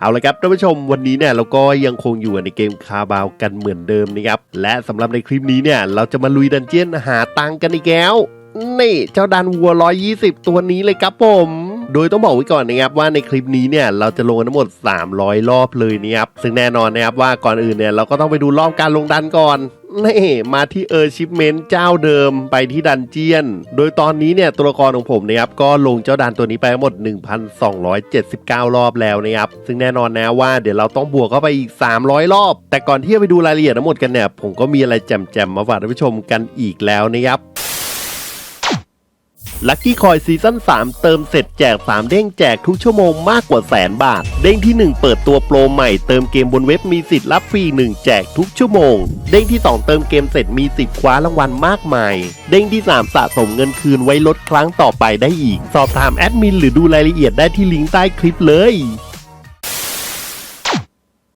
เอาละครับท่านผู้ชมวันนี้เนี่ยเราก็ยังคงอยู่ในเกมคาบาวกันเหมือนเดิมนะครับ และสำหรับในคลิปนี้เนี่ยเราจะมาลุยดันเจียนหาตังกันอีกแล้วนี่เจ้าดันวัว 120 ตัวนี้เลยครับผม โดยต้องบอกไว้ก่อนนะครับว่าในคลิปนี้เนี่ยเราจะลงทั้งหมด 300 รอบเลยนะครับซึ่งแน่นอนนะครับว่าก่อนอื่นเนี่ยเราก็ต้องไปดูรอบการลงดันก่อนนี่มาที่เออร์ชิปเมนต์เจ้าเดิมไปที่ดันเจียน โดยตอนนี้เนี่ยตัวละครของผมนะครับก็ลงเจ้าดันตัวนี้ไปทั้งหมด 1,279 รอบแล้วนะครับ ซึ่งแน่นอนนะว่าเดี๋ยวเราต้องบวกเข้าไปอีก 300 รอบ แต่ก่อนที่จะไปดูรายละเอียดทั้งหมดกันเนี่ยผมก็มีอะไรแจ่มๆมาฝากท่านผู้ชมกันอีกแล้วนะครับ ลัคกี้คอยซีซั่น3 เติมเสร็จแจก 3 เด้งแจกทุกชั่วโมงมากกว่าแสนบาท เด้งที่ 1 เปิดตัวโปรใหม่ เติมเกมบนเว็บมีสิทธิ์รับฟรี 1 แจกทุกชั่วโมง เด้งที่ 2 เติมเกมเสร็จมีสิทธิ์คว้ารางวัลมากมาย เด้งที่ 3 สะสมเงินคืนไว้ลดครั้งต่อไปได้อีก สอบถามแอดมินหรือดูรายละเอียดได้ที่ลิงก์ใต้คลิปเลย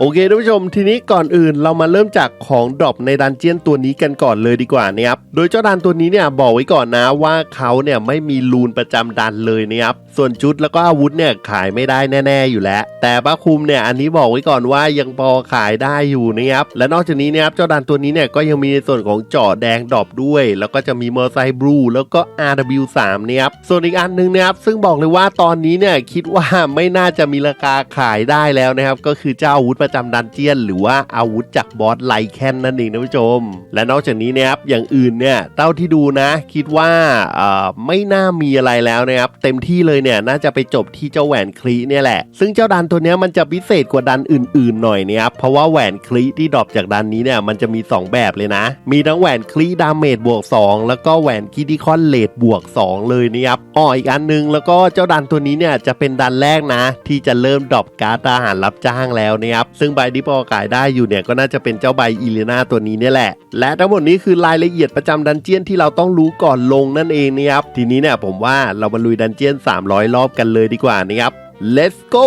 โอเคท่านผู้ชมทีนี้ก่อนอื่นเรามาเริ่มจากของดรอปในดันเจียนตัวนี้กันก่อนเลยดีกว่านะครับโดยเจ้าดันตัวนี้เนี่ยบอกไว้ก่อนนะว่าเขาเนี่ยไม่มีรูนประจำดันเลยนะครับส่วนชุดแล้วก็อาวุธเนี่ยขายไม่ได้แน่ๆอยู่แล้ว แต่ป้าคุมเนี่ยอันนี้บอกไว้ก่อนว่ายังพอขายได้อยู่นะครับและนอกจากนี้นะครับเจ้าดันตัวนี้เนี่ยก็ยังมีในส่วนของเจาะแดงดรอปด้วย แล้วก็จะมีมอเตอร์ไซค์บลูแล้วก็ RW3 นะครับส่วนอีกอันหนึงนะครับซึ่งบอกเลยว่าตอนนี้เนี่ยคิดว่าไม่น่าจะมีราคาขายได้แล้วนะครับก็คือเจ้าอาวุธประจำดันเจียน หรือว่าอาวุธจากบอสไลแคนนั่นเองนะผู้ชม และนอกจากนี้นะครับอย่างอื่นเนี่ยเต้าที่ดูนะ คิดว่าไม่น่ามีอะไรแล้วนะครับเต็มที่เลยเนี่ยน่าจะไปจบที่เจ้าแหวนคลีเนี่ยแหละ ซึ่งเจ้าดันตัวนี้มันจะพิเศษกว่าดันอื่นๆหน่อยนะครับเพราะว่าแหวนคลีที่ดรอปจากดันนี้เนี่ยมันจะมี 2 แบบเลยนะ มีทั้งแหวนคลีดาเมจบวก 2 แล้วก็แหวนคิดิคอนเลดบวก 2 เลยนะครับอ้ออีกอันนึงแล้วก็เจ้าดันตัวนี้เนี่ยจะเป็นดันแรกนะ ที่จะเริ่มดรอปการ์ดทหารรับจ้างแล้วนะครับซึ่งใบที่พอกายได้อยู่เนี่ยก็น่าจะเป็นเจ้าใบอีเลนาตัวนี้เนี่ยแหละ และทั้งหมดนี้คือรายละเอียดประจำดันเจียนที่เราต้องรู้ก่อนลงนั่นเองนะครับ ทีนี้เนี่ยผมว่าเรามาลุยดันเจียน 300 รอบกันเลยดีกว่านะครับ let's go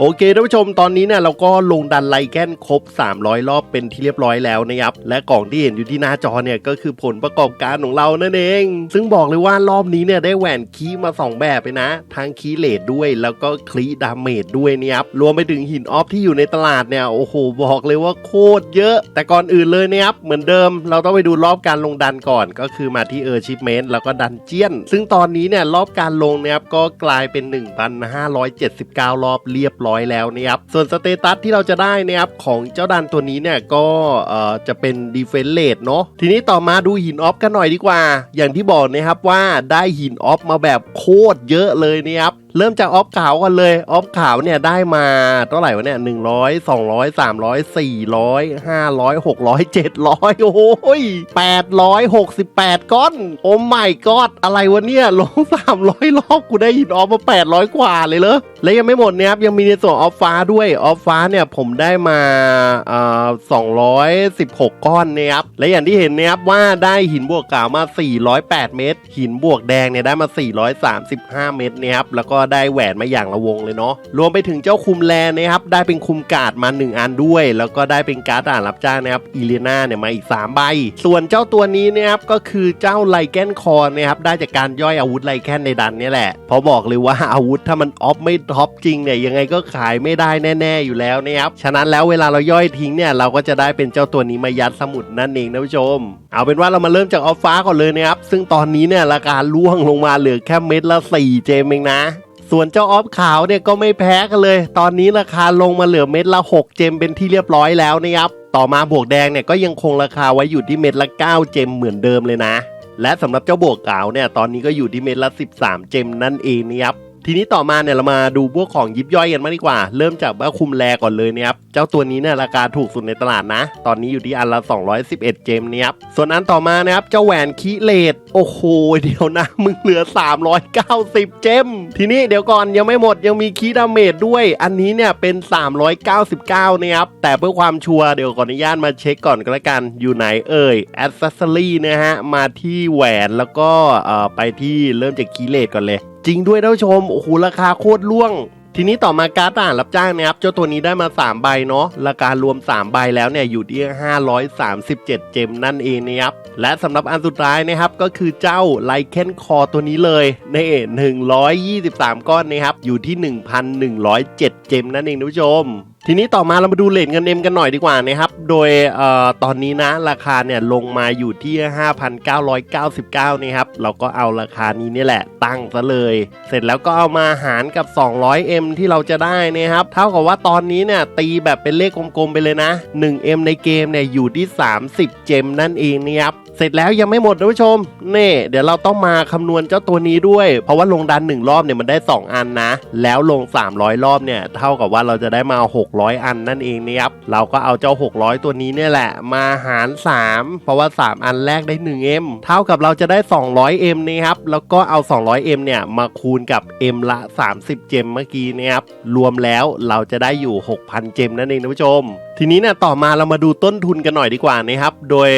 โอเคท่านผู้ชมตอนนี้เนี่ยเราก็ลงดันไลแกนครบ 300 รอบเป็นที่เรียบร้อยแล้วนะครับ และกล่องที่เห็นอยู่ที่หน้าจอเนี่ยก็คือผลประกอบการของเรานั่นเอง ซึ่งบอกเลยว่ารอบนี้เนี่ยได้แหวนคีมา 2 แบบไปนะ ทั้งคีเลดด้วยแล้วก็คลีดาเมจด้วยเนี่ยครับ รวมไปถึงหินออฟที่อยู่ในตลาดเนี่ยโอ้โหบอกเลยว่าโคตรเยอะ แต่ก่อนอื่นเลยนะครับเหมือนเดิม เราต้องไปดูรอบการลงดันก่อน ก็คือมาที่เออร์ชิปเมนต์แล้วก็ดันเจียน ซึ่งตอนนี้เนี่ยรอบการลงเนี่ยครับก็กลายเป็น 1,579 รอบเรียบร้อยแล้วนะครับส่วนสเตตัสที่เราจะได้นะครับของเจ้าดันตัวนี้เนี่ยก็จะเป็นดีเฟนเลดเนาะทีนี้ต่อมาดูหินออฟกันหน่อยดีกว่า อย่างที่บอกนะครับว่าได้หินออฟมาแบบโคตรเยอะเลยนะครับเริ่มจากออฟขาวกันเลยออฟขาวเนี่ยได้มาเท่าไหร่วะเนี่ยหนึ่งร้อยสองร้อยสามร้อยสี่ร้อยห้าร้อยหกร้อยเจ็ดร้อยโอ้โหแปดร้อยหกสิบแปดก้อน โอ้ไม่กอดอะไรวะเนี่ยลงสามร้อยรอบกูได้หินออฟมาแปดร้อยกว่าเลยเหรอและยังไม่หมดนะครับ ยังมีในส่วนออฟฟ้าด้วยออฟฟ้าเนี่ยผมได้มาอ่าสองร้อยสิบหกก้อนนะครับและอย่างที่เห็นนะครับว่าได้หินบวกขาวมา408เม็ดหินบวกแดงเนี่ยได้มา435เม็ดนะครับแล้วก็็ได้แหวนมาอย่างละวงเลยเนาะรวมไปถึงเจ้าคุมแลนะครับได้เป็นคุมการ์ดมา 1 อันด้วย แล้วก็ได้เป็นการ์ดอ่านรับจ้างนะครับอีเลนาเนี่ยมาอีก 3 ใบ ส่วนเจ้าตัวนี้นะครับก็คือเจ้าไลแกนคอร์นะครับได้จากการย่อยอาวุธไลแคนในดันนี่แหละเพราะบอกเลยว่าอาวุธถ้ามันออฟไม่ท็อปจริงเนี่ยยังไงก็ขายไม่ได้แน่ๆอยู่แล้วนะครับฉะนั้นแล้วเวลาเราย่อยทิ้งเนี่ยเราก็จะได้เป็นเจ้าตัวนี้มายัดสมุดนั่นเองนะผู้ชม เอาเป็นว่าเรามาเริ่มจากออฟฟ้าก่อนเลยนะครับซึ่งตอนนี้เนี่ยราคาล่วงลงมาเหลือแค่เม็ดละ4เจมเองนะ ส่วนเจ้าออฟขาวเนี่ยก็ไม่แพ้กันเลย ตอนนี้ราคาลงมาเหลือเม็ดละ 6 เจมเป็นที่เรียบร้อยแล้วนะครับต่อมาบวกแดงเนี่ยก็ยังคงราคาไว้อยู่ที่เม็ดละ 9 เจมเหมือนเดิมเลยนะ และสำหรับเจ้าบวกขาวเนี่ยตอนนี้ก็อยู่ที่เม็ดละ 13 เจมนั่นเองนะครับ ทีนี้ต่อมาเนี่ยเรามาดูพวกของยิบย่อยกันมางดีกว่า เริ่มจากว่าคุมแลก่อนเลยนะครับ เจ้าตัวนี้เนี่ยราคาถูกสุดในตลาดนะ ตอนนี้อยู่ที่อันละ 211 เจมเนี่ยครับ ส่วนอันต่อมานะครับ เจ้าแหวนคีเลตโอ้โห เดี๋ยวนะ มึงเหลือ 390 เจม ทีนี้เดี๋ยวก่อนยังไม่หมดยังมีคีดาเมจด้วย อันนี้เนี่ยเป็น 399นะครับ แต่เพื่อความชัวร์เดี๋ยวขออนุญาตมาเช็คก่อนก็แล้วกัน อยู่ไหนเอ่ย a อ c เซ s ซอรี่นะฮะ มาที่แหวนแล้วก็เอ่อไปที่เริ่มจากคีเลตก่อนเลย จริงด้วยท่านผู้ชม โอ้โห ราคาโคตรล่วงทีนี้ต่อมาการ์ดต่านรับจ้างนะครับ เจ้าตัวนี้ได้มา 3 ใบเนาะราคารวม 3 ใบแล้วเนี่ยอยู่ที่ 537 เจมนั่นเองนะครับ และสำหรับอันสุดท้ายนะครับ ก็คือเจ้าไลเคนคอตัวนี้เลยนี่123 ก้อนนะครับ อยู่ที่ 1,107 เจมนั่นเองท่านผู้ชม ทีนี้ต่อมาเรามาดูเลทเงินเอ็มกันหน่อยดีกว่านะครับ โดยเอ่อตอนนี้นะราคาเนี่ยลงมาอยู่ที่ 5,999นี่ครับเราก็เอาราคานี้นี่แหละตั้งซะเลย เสร็จแล้วก็เอามาหารกับ 200M ที่เราจะได้นะครับ เท่ากับว่าตอนนี้เนี่ยตีแบบเป็นเลขกลมๆไปเลยนะ 1M ในเกมเนี่ยอยู่ที่ 30 เจมนั่นเองนะครับ เสร็จแล้วยังไม่หมดนะผู้ชมเน่เดี๋ยวเราต้องมาคำนวณเจ้าตัวนี้ด้วย เพราะว่าลงดัน 1 รอบเนี่ยมันได้ 2 อันนะ แล้วลง 300 รอบเนี่ยเท่ากับว่าเราจะได้มา 600 อันนั่นเองนะครับเราก็เอาเจ้า 600 ตัวนี้เนี่ยแหละ มาหาร 3 เพราะว่า 3 อันแรกได้ 1M เท่ากับเราจะได้ 200M นะครับแล้วก็เอา 200M เนี่ยมาคูณกับ M ละ 30 เจมเมื่อกี้นะครับรวมแล้วเราจะได้อยู่ 6,000 เจมนั่นเองนะผู้ชม ทีนี้เนี่ยต่อมาเรามาดูต้นทุนกันหน่อยดีกว่านะครับ โดย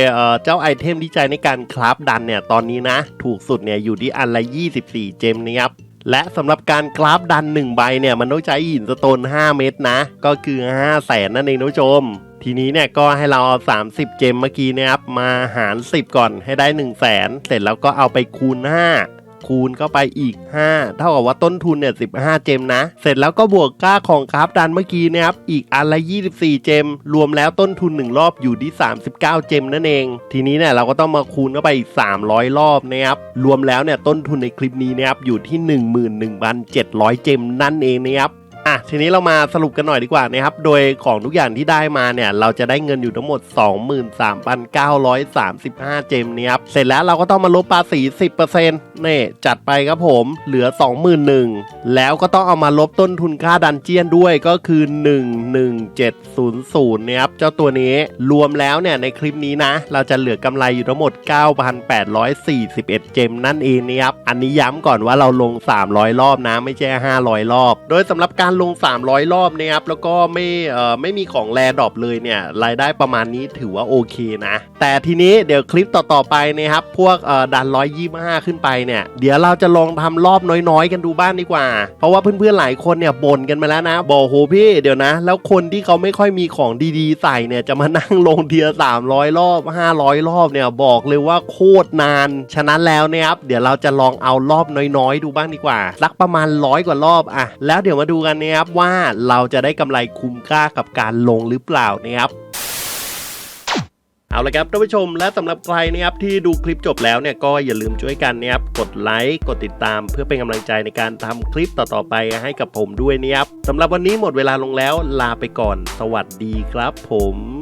เจ้าไอเทมที่ใช้ในการคราฟดันเนี่ยตอนนี้นะ ถูกสุดเนี่ยอยู่ที่อันละ 24 เจมนะครับและสำหรับการกราฟดัน 1 ใบเนี่ยมันต้องใช้หินสโตน 5 เม็ดนะ ก็คือ5 0 0แสนนั่นเองนะผู้ชม ทีนี้เนี่ยก็ให้เราเอา 30 เจมเมื่อกี้เนะครับมาหาร 10 ก่อนให้ได้ 1 0 0 0 0แสนเสร็จแล้วก็เอาไปคูณ 5 คูณเข้าไปอีก 5 เท่ากับว่าต้นทุนเนี่ย15 เจมนะ เสร็จแล้วก็บวกค่าของคราฟดันเมื่อกี้นะครับ อีกอันละ 24 เจม รวมแล้วต้นทุน 1 รอบอยู่ที่ 39 เจมนั่นเอง ทีนี้เนี่ยเราก็ต้องมาคูณเข้าไปอีก 300 รอบนะครับ รวมแล้วเนี่ยต้นทุนในคลิปนี้นะครับอยู่ที่ 11,700 เจมนั่นเองนะครับ อะทีนี้เรามาสรุปกันหน่อยดีกว่านะครับ โดยของทุกอย่างที่ได้มาเนี่ย เราจะได้เงินอยู่ทั้งหมด 23,935 เจมเนี่ยครับเสร็จแล้วเราก็ต้องมาลบภาษี10%นี่จัดไปครับผมเหลือ 21,000แล้วก็ต้องเอามาลบต้นทุนค่าดันเจียนด้วยก็คือ 11700เนี่ยครับเจ้าตัวนี้รวมแล้วเนี่ยในคลิปนี้นะ เราจะเหลือกำไรอยู่ทั้งหมด 9,841 เจมนั่นเองนะครับอันนี้ย้ำก่อนว่าเราลง 300 รอบนะไม่ใช่ 500 รอบ โดยสำหรับการลง 300 รอบนะครับแล้วก็ไม่เอ่อไม่มีของแรดรอปเลยเนี่ยรายได้ประมาณนี้ถือว่าโอเคนะ แต่ทีนี้เดี๋ยวคลิปต่อๆไปนะครับพวกเอ่อดัน125 ขึ้นไปเนี่ยเดี๋ยวเราจะลองทำรอบน้อยๆ กันดูบ้างดีกว่า เพราะว่าเพื่อนๆหลายคนเนี่ยบ่นกันมาแล้วนะ บอกโหพี่เดี๋ยวนะ แล้วคนที่เขาไม่ค่อยมีของดีๆ ใส่เนี่ยจะมานั่งลงเทีย300รอบ 500 รอบเนี่ยบอกเลยว่าโคตรนาน ฉะนั้นแล้วเนี่ยครับเดี๋ยวเราจะลองเอารอบน้อยๆ ดูบ้างดีกว่าสักประมาณร้อยกว่ารอบอะแล้วเดี๋ยวมาดูกันนะครับว่าเราจะได้กำไรคุ้มค่ากับการลงหรือเปล่านะครับเอาละครับท่านผู้ชมและสำหรับใครนะครับที่ดูคลิปจบแล้วเนี่ยก็อย่าลืมช่วยกันนะครับกดไลค์กดติดตาม เพื่อเป็นกำลังใจในการทำคลิปต่อๆไปให้กับผมด้วยนะครับสำหรับวันนี้หมดเวลาลงแล้วลาไปก่อน สวัสดีครับผม